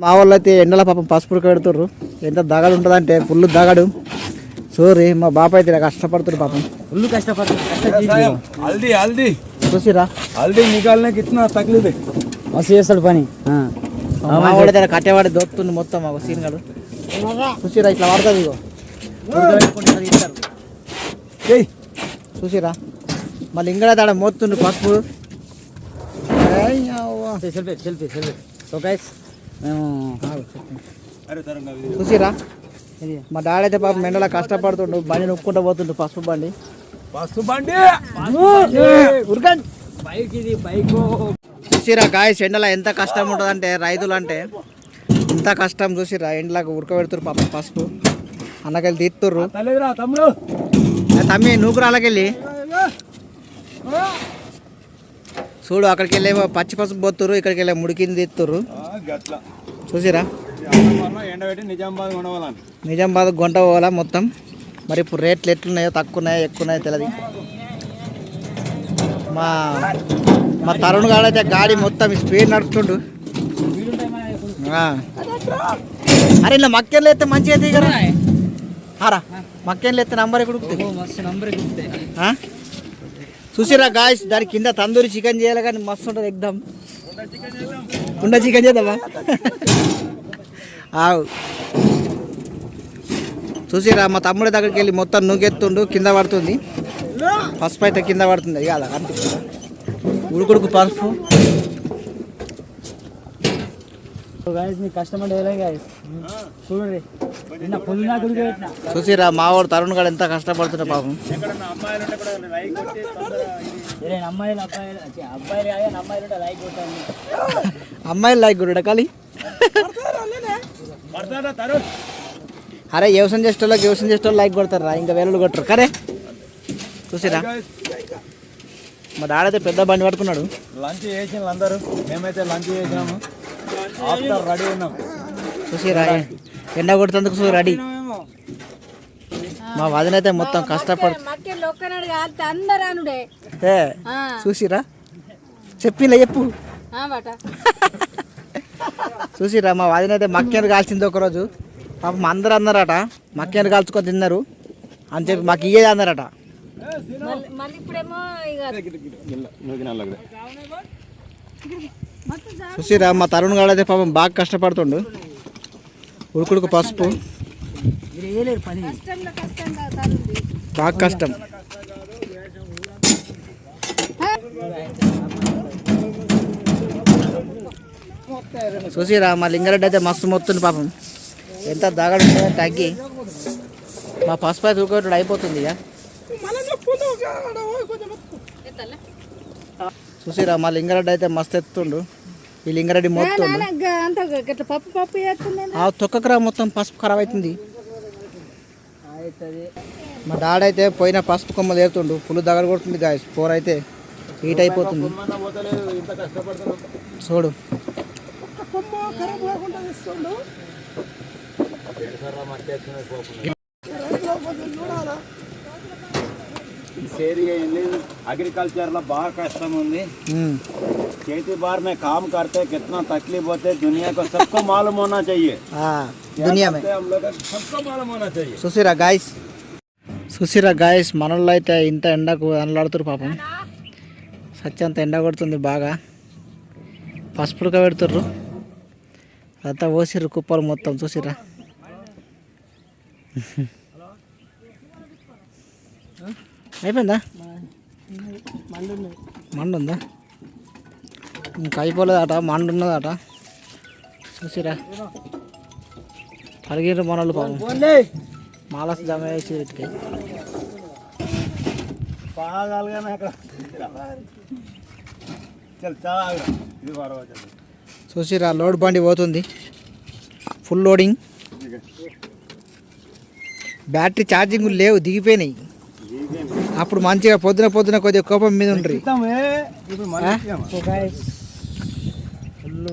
మా వాళ్ళు అయితే ఎండల పాపం పసుపు కడుతుర్రు. ఎంత దగడు ఉంటుందంటే ఫుల్ దగడు. సోరీ మా బాప అయితే కష్టపడుతురు పాపం. ఫుల్ కష్టపడుతుంది హల్దీ హల్దీ. చూసిరా? హల్దీ నికాలనే కిట్నా తగిలిదే. మస్తు చేస్తాడు పని. మావాడి కట్టేవాడి దొరుకుతుంది మొత్తం మాకు సీన్ గడు చూసిరా ఇట్లా వాడుతుంది ఇగో. చూసిరా? మళ్ళీ ఇంకా తాడ మోతుండు పసుపు సో గైస్ మేము చూసిరా మా డాడీ అయితే పాప ఎండలా కష్టపడుతుండు బండి నొక్కుంటా పోతుండు పసుపు బండి. పసుపు బండి! బైక్ ఇది బైక్. చూసిరా గాయస్ ఎండలో ఎంత కష్టం ఉంటుంది అంటే రైతులు అంటే ఎంత కష్టం చూసిరా ఎండలకు ఉడకబెడుతురు పాప పసుపు. అన్నకెళ్ళి తీస్తుర్రు తమ్మి నూకురు అలాగెళ్ళి చూడు అక్కడికి వెళ్ళే పచ్చి పసుపు పోతురు ఇక్కడికి వెళ్ళే ముడికింది తీస్తురు గట్ల. చూసిరా? ఎండబెట్టి నిజామాబాద్ ఉండవాలని నిజామాబాద్ గుంట పోవాలా మొత్తం? మరి ఇప్పుడు రేట్లు ఎట్లున్నాయో తక్కువ ఉన్నాయో ఎక్కువ ఉన్నాయో తెలియదు మా మా తరుణ్ గాడు అయితే గాడి మొత్తం స్పీడ్ నడుపుతుండు. ఆ. అరే ఇలా మక్కెన్లు ఎత్తే మంచిగా దిగరా ఆరా మక్కెన్లు ఎత్తే నంబర్ ఎక్కడ చూసిరా గాయస్ దాని కింద తందూరి చికెన్ చేయాలి కానీ మస్తు ఉంటుంది ఎగ్దమ్. కుండ చికెన్ చేద్దామా? ఆవు. చూసిరా మా తమ్ముడి దగ్గరికి వెళ్ళి మొత్తం నూకెత్తుండు కింద పడుతుంది. పసుపు అయితే కింద పడుతుంది ఇక అలా ఉడుకుడుకు పసుపు గైస్ మీ కష్టపడి వెళ్ళే గైస్ చూడండి నిన్న పొద్దున గుడికి పెట్టిన చూసిరా మావాడు తరుణ్ గారు ఎంత కష్టపడుతున్నా పాపం. అమ్మాయిలు లైక్ కొట్టి తొందరగా ఇది. నేను అమ్మాయిలు అబ్బాయిలు ఛీ, అబ్బాయిలు కాదు అమ్మాయిలు ఉంటే లైక్ కొట్టాను అమ్మాయిలు లైక్ గురుడు కాలి అరే వ్యవసాయం చేసేటోళ్ళకి వ్యవసాయం చేసేటోళ్ళు లైక్ కొడతారు రా ఇంకా వేలు కొట్టరు. కరే. చూసిరా. మా డాడైతే పెద్ద బండి పట్టుకున్నాడు. లంచ్ చేసిన అందరూ. మేమైతే లంచ్ చేసినాము. ఆఫ్టర్ రెడీ ఉన్నాం చూసిరా ఎండ కొడుతందుకు చూ రెడీ మా వదిన అయితే మొత్తం కష్టపడు చూసిరా చెప్పిలే చెప్పు ఆ బట చూసిరా మా వదిన అయితే మక్కేరు కాల్చింది ఒకరోజు పాపం అందరు అన్నారట మక్కేరు కాల్చుకొని తిన్నారు అని చెప్పి మాకు ఇయ్యేది అన్నారట మళ్ళీ ఇప్పుడేమో చూసిరా మా తరుణ్ గాడు అయితే పాపం బాగా కష్టపడుతుండు. ఉడుకుడుకు పసుపు. బాగా కష్టం. చూసిరా మా లింగారెడ్డి అయితే మస్తు మొత్తుంది పాపం. ఎంత దాగడు తగ్గి. మా పసుపు అయితే ఊరుకోవడం అయిపోతుంది ఇక. చూసిరా మా లింగారెడ్డి అయితే మస్తు ఎత్తుండు. ఈ లింగారెడ్డి మొత్తుండు అంత ఇట్లా పప్పు పప్పు చేస్తుంది ఆ తొక్కకరా మొత్తం పసుపు ఖరాబ్ అవుతుంది అవుతుంది మా డాడీ అయితే పోయిన పసుపు కొమ్మలు ఏరుతుండు పులు దగ్గర కొడుతుంది గాయస్. పోర్ అయితే హీట్ అయిపోతుంది. చూడు. अग्रिकल्चर ला बहुत कष्टम ఉంది ఉమ్. खेती बार में काम करते कितना तकलीफ होते दुनिया को सबको मालूम होना चाहिए ఆ, దునియా మే हम लोग को सबको मालूम होना चाहिए చూసిరా గాయస్ చూసిరా గాయస్ మనల్లో అయితే ఇంత ఎండకు అనలాడుతురు పాపం సత్యంత ఎండ కొడుతుంది బాగా పసుపుడుక పెడుతుర్రు అదంతా పోసిర్రు కుప్పలు మొత్తం చూసిరా అయిపోయిందా? మండు ఉందా ఇంకా అయిపోలేదట మండు ఉన్నదట చూసిరా. పరిగిర్రు మనలు పాపం. మాలస్ జమ చేసి వీటికి చూసిరా లోడ్ బండి పోతుంది. Full loading. బ్యాటరీ ఛార్జింగ్ లేవు దిగిపోయినాయి. అప్పుడు మంచిగా పొద్దున పొద్దున కొద్దిగా కోపం మీద ఉండ్రి. ఫుల్